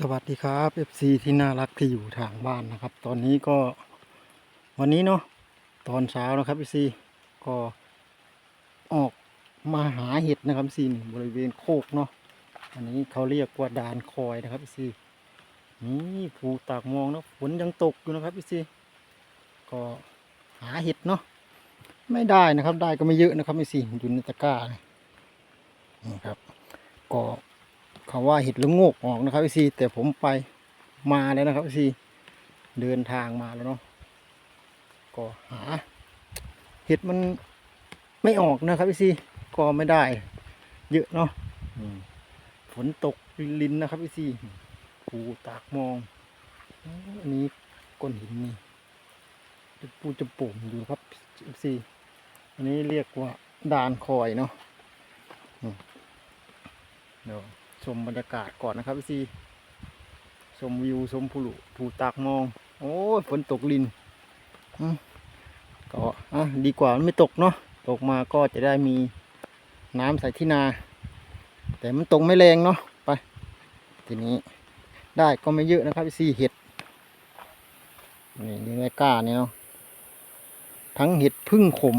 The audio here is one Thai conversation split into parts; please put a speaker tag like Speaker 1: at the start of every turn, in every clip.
Speaker 1: สวัสดีครับ FC ที่น่ารักที่อยู่ทางบ้านนะครับ ตอนนี้ก็วันนี้เนาะตอนเช้านะครับ FC ก็ออกมาหาเห็ดนะครับ FC นี่บริเวณโคกเนาะอันนี้เขาเรียกว่าดานคอยนะครับ FC นี่ภูตากมองนะฝนยังตกอยู่นะครับ FC ก็หาเห็ดเนาะไม่ได้นะครับได้ก็ไม่เยอะนะครับ FC อยู่ในตะกร้านี่ครับ ก็ เขาว่าเห็ดละงกออกนะครับพี่ซีแต่ผมไปมาแล้วนะครับพี่ซีเดินทางมาแล้วเนาะก็หา เห็ดมันไม่ออกนะครับพี่ซีก็ไม่ได้ เยอะเนาะฝนตกลินๆนะครับพี่ซีปูตากมองอันนี้ก้อนหินนี่ปูจะปุ่มอยู่ครับพี่ซีอันนี้เรียกว่าดานคอยเนาะเดี๋ยว ชมบรรยากาศก่อนนะครับพี่ซีชมวิวชมภูลุภูตากมอง โอ้ฝนตกลินก็อะดีกว่าไม่ตกเนาะตกมาก็จะได้มีน้ำใส่ที่นา แต่มันตกไม่แรงเนาะไป ทีนี้ได้ก็ไม่เยอะนะครับพี่ซีเห็ดนี่นี่ไม่กล้าเนี่ยเนาะทั้งเห็ดพึ่งขม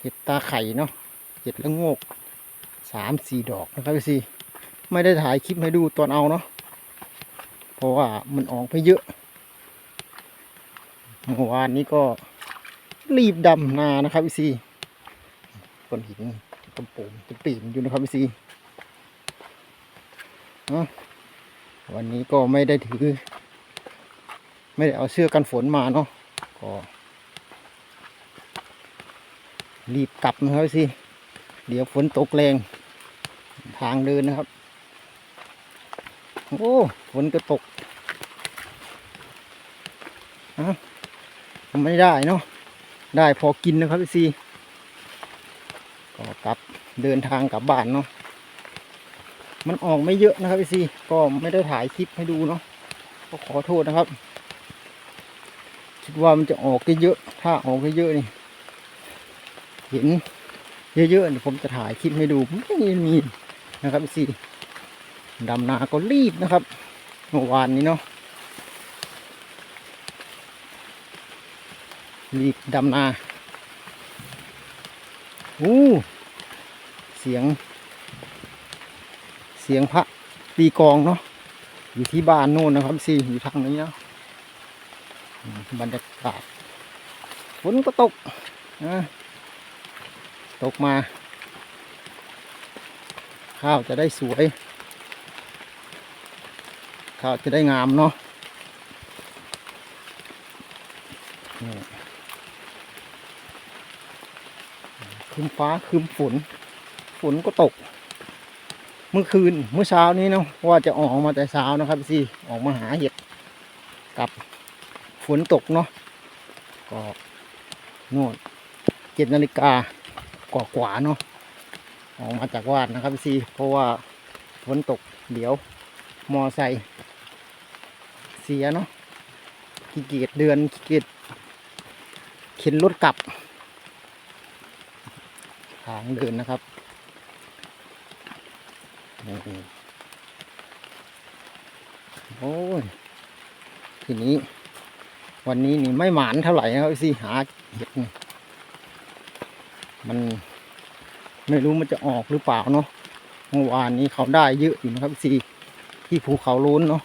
Speaker 1: เห็ดตาไข่เนาะเห็ดละโงกสามสี่ดอกนะครับพี่ซี ไม่ได้ถ่ายคลิปให้ดูตอนเอาเนาะเพราะว่ามันออกไปเยอะเมื่อวานนี้ก็รีบดำนานะครับพี่ซีก้อนหินกำปุ่มจะปีนอยู่นะครับพี่ซีวันนี้ก็ไม่ได้ถือ ไม่ได้เอาเสื้อกันฝนมาเนาะก็รีบกลับนะครับพี่ซีเดี๋ยวฝนตกแรง ทางเดินนะครับ โอ้ฝนก็ตกอะไม่ได้เนาะได้พอกินนะครับพี่ซีก็กลับเดินทางกลับบ้านเนาะมันออกไม่เยอะนะครับพี่ซีก็ไม่ได้ถ่ายคลิปให้ดูเนาะก็ขอโทษนะครับ คิดว่ามันจะออกเยอะถ้าออกเยอะนี่เห็นเยอะๆผมจะถ่ายคลิปให้ดูไม่มีนะครับพี่ซี ดำนาก็รีบนะครับเมื่อวานนี้เนาะรีบดำนาอู้เสียง เสียงพระตีกองเนาะอยู่ที่บ้านโน่นนะครับซีอยู่ทางนี้เนาะบรรยากาศฝนก็ตกนะตกมา ข้าวจะได้สวย ข้าวจะได้งามเนาะคืมฟ้าคืมฝน ฝนก็ตก เมื่อคืนเมื่อเช้านี้เนาะว่าจะออกมาแต่เช้านะครับสิออกมาหาเห็ดกับฝนตกเนาะก็โน่นเจ็ดนาฬิกากว่าๆเนาะออกมาจากวาดนะครับพี่ซีเพราะว่าฝนตกเดี๋ยวมอไซค์ เสียเนาะขี้เกียจเดือนขี้เกียจเข็นรถกลับ ทางเดินนะครับโอ้ยทีนี้ วันนี้นี่ไม่หมานเท่าไหร่นะครับพี่ซีหาเห็ดมันไม่รู้มันจะออกหรือเปล่าเนาะเมื่อวานนี้เขาได้เยอะอยู่นะครับซีที่ภูเขาล้นเนาะ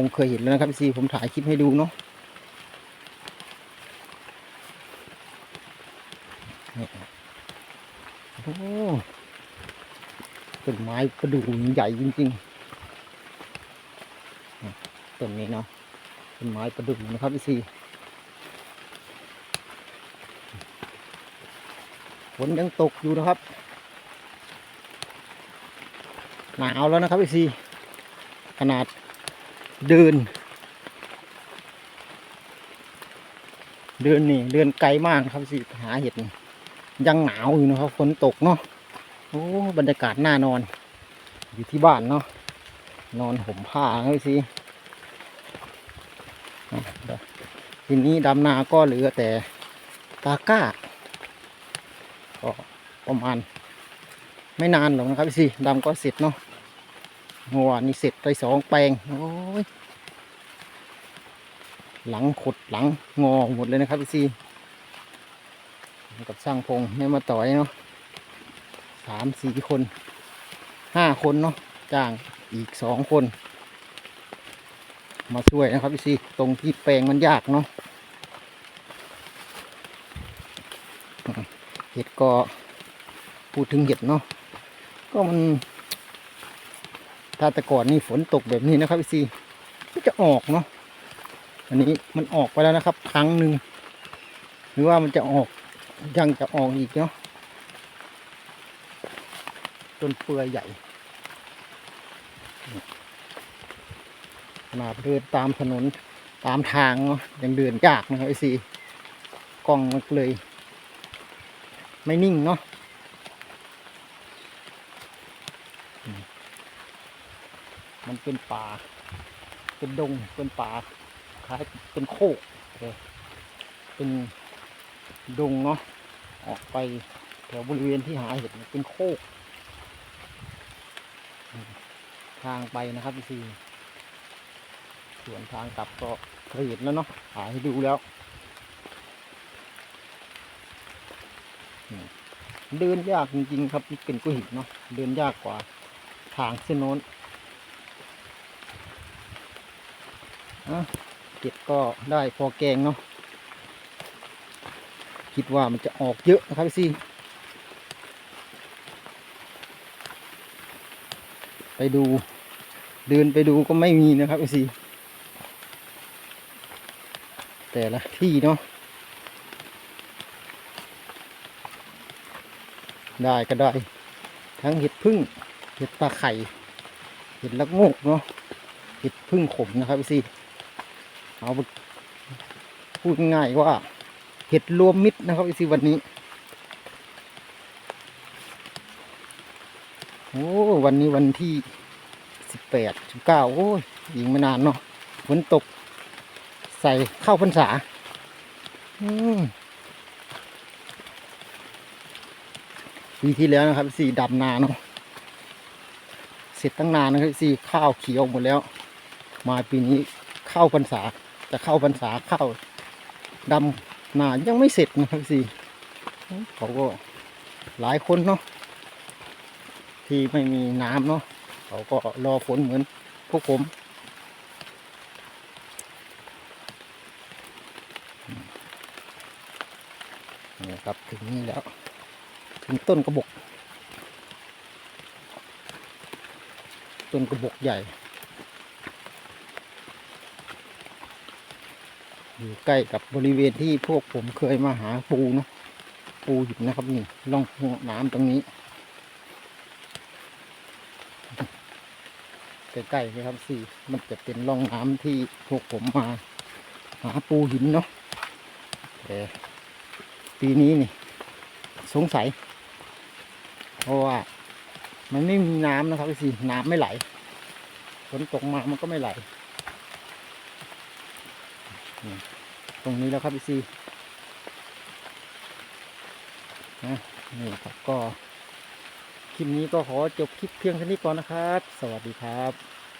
Speaker 1: ผมเคยเห็นแล้วนะครับซีผมถ่ายคลิปให้ดูเนาะโอ้ต้นไม้กระดูกใหญ่จริงๆต้นนี้เนาะต้นไม้ประดู่นะครับพี่ซีฝนยังตกอยู่นะครับ หนาวแล้วนะครับพี่ซีขนาด เดิน เดินนี่ เดินไกลมากครับพี่ซีหาเห็ดยังหนาวอยู่นะครับฝนตกเนาะโอ้บรรยากาศน่านอน อยู่ที่บ้านเนาะนอนห่มผ้าเดี๋ยวทีนี้ดำนาก็เหลือแต่ตาก้าก็ประมาณ ไม่นานหรอกนะครับพี่ดำก็เสร็จเนาะ เมื่อวานนี้เสร็จไปสองแปลงโอ้ยหลังขดหลังงอหมดเลยนะครับพี่ซีกับช่างพงแม่มาต่อยเนาะสามสี่คนห้าคนเนาะจ้างอีกสองคน มาช่วยนะครับพี่ซีตรงที่แปลงมันยากเนาะเห็ดก็พูดถึงเห็ดเนาะก็มัน ถ้าแต่ก่อนนี่ฝนตกแบบนี้นะครับพี่ซีก็จะออกเนาะอันนี้มันออกไปแล้วนะครับ ครั้งหนึ่งหรือว่ามันจะออกยังจะออกอีกเนาะต้นเปื่อยใหญ่ขนาดเดินตามถนนตามทางเนาะยังเดินยากนะครับพี่ซีกล้องมันเลย ไม่นิ่งเนาะ มัน เป็นป่า เป็นดง เป็นป่าคล้ายเป็นโคกเออเป็นดงเนาะออกไปแถวบริเวณที่หาเห็ดเนี่ยเป็นโคก ทางไปนะครับพี่ซีส่วนทางกลับก็เคยเห็นแล้วเนาะหาให้ดูแล้ว เดินยากจริงๆครับนี่เป็นกุ้หินเนาะเดินยากกว่าทางเส้นโน้น อะ เก็บก็ได้พอแกงเนาะคิดว่ามันจะออกเยอะนะครับพี่ซีไปดู เดินไปดูก็ไม่มีนะครับพี่ซีแต่ละที่เนาะได้ก็ได้ ทั้งเห็ดพึ่งเห็ดตาไข่ เห็ดละโงกเนาะเห็ดพึ่งขมนะครับพี่ซี เอาพูดง่ายว่า เห็ดรวมมิตรนะครับไอซีวันนี้ โอ้วันนี้วันที่สิบแปดสิบเก้าโอ้ยยิงไม่นานเนาะฝนตก ใส่เข้าพรรษา อืมปีที่แล้วนะครับสีดำนาเนาะเสร็จตั้งนานนะครับสีข้าวเขียวหมดแล้ว มาปีนี้ข้าวพรรษา จะเข้าพรรษาเข้าดำนายังไม่เสร็จนะครับสิเขาก็หลายคนเนาะที่ไม่มีน้ำเนาะเขาก็รอฝนเหมือนพวกผมนี่ครับถึงนี่แล้วถึงต้นกระบอกต้นกระบอกใหญ่ อยู่ใกล้กับบริเวณที่พวกผมเคยมาหาปูเนาะปูอยู่นะครับนี่ล่องน้ำตรงนี้ใกล้ๆนะครับสี่มันจะเป็นร่องน้ำที่พวกผมมา หาปูหินเนาะแต่ปีนี้นี่ สงสัย เพราะว่า มันไม่มีน้ำนะครับสี่น้ำไม่ไหลฝนตกมามันก็ไม่ไหล ตรงนี้แล้วครับพี่ซีนะนี่ครับก็คลิปนี้ก็ขอจบคลิปเพียงเท่านี้ก่อนนะครับ สวัสดีครับ